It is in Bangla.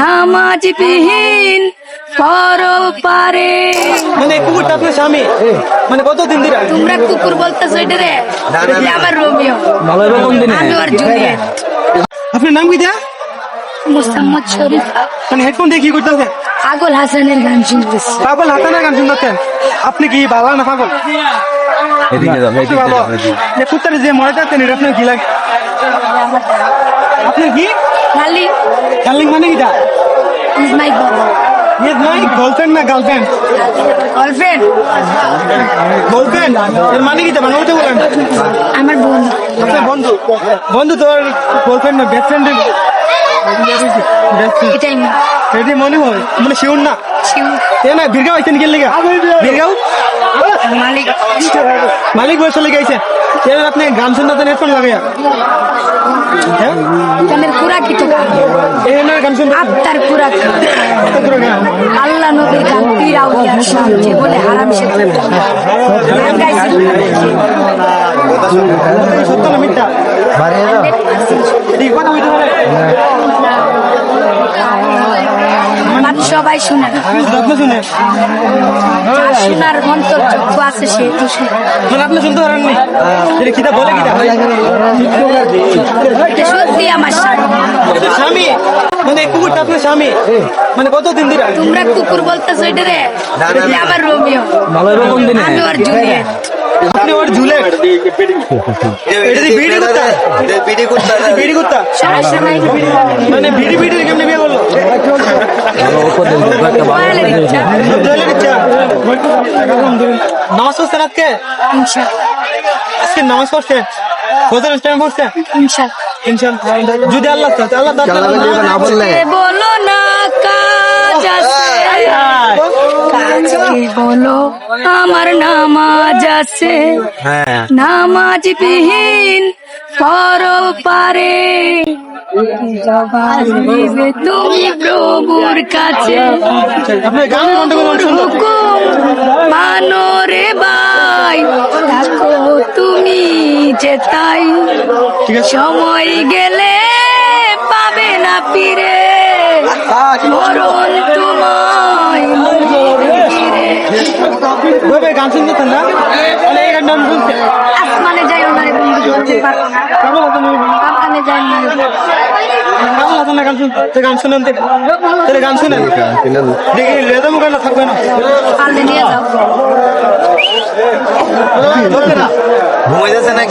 নামাজ বিহীন পর পারে মানে কুকুরটা আপনার স্বামী? মানে কতদিন ধরে? তোমরা কুকুর বলতেছো এটা রে? আমার রোমিও? আমি ওর জুলিয়েট আপনার নাম কি দেয়া মোসাম্মদ শরীফ। মানে হেডফোন দিয়ে কি করতেছে পাগল হাসানের গান শুনতেছি। পাগল হাতানা গান শুনতেছেন? আপনি কি বাবা না পাগল? এদিকে যাও এদিকে। যে কুত্তারে যে মরে যাচ্ছেন এটা আপনার কি লাগে? আপনার কি? খালি গার্লিং মানে কিটা ইজ মাই ইয়ে নাই গার্লফ্রেন্ড না গার্লফ্রেন্ড গার্লফ্রেন্ড গার্লফ্রেন্ড এর মানে কিটা বাংলাতে বলেন আমার বোন আপনার বন্ধু। বন্ধু তোর গার্লফ্রেন্ড না বেস্ট ফ্রেন্ড এটাই না এটি মনে হয়? মানে শিউর না? শিউ এ না বীরগাঁও আইছেন কি লেগে? বীরগাঁও? মালিক মালিক বয়স লেগে আইছে এবার আপনি গান শুনতে হেডফোন লাগাইয়া হ্যাঁ? গানের পুরা কি তো এই না গান শুনতে। আত্মার পুরা কি আল্লাহ গান পীর আউলিয়ার শান যে বলে হারাম সে গান গাইছিল সত্য না মিথ্যা? ঠিক কথা বলতে পারে বাদ সবাই শুনে শুনে শোনার মন্তর চক্ষু আছে সে তো মানে আপনি শুনতে পারেননি এটা কিটা বলে কিটা সত্যি আমার স্বামী স্বামী মানে কুকুরটা আপনার স্বামী মানে কতদিন ধরে তোমরা কুকুর বলতেছো এটা রে আমার রোমিও আমি ওর জুলিয়েট আপনি ওর ঝুলে এটা বিড়ি করতা বিড়ি করতে বিড়ি করতা মানে বিড়ি বিড়ি কেমনে বিয়ে নামাজ পড়ছেন আজকে? আজকে নামাজ পড়ছে ফজরের টাইম পড়ছে ইনশাআল্লাহ। যদি আল্লাহ চায় আল্লাহ না বললে। বলো না কাজ আছে। বলো আমার নামাজ আছে। হ্যাঁ। নামাজ বিহীন পর। তুমি প্রভুর কাছে আপনি গান গন্ডগোল শুনতো হুকুম মানো রে ভাই। থাকো তুমি যে তাই। সময় গেলে পাবে না ফিরে। মরণ তোমায় ফিরে গান না মানে আসমানে না বন্ধু পারব না। যাই না কেমন তো না গান শুনতে গান শুনেন তাহলে গান শুনেন দেখি লেদাম গান থাকবে না ঘুমাই যাচ্ছে না।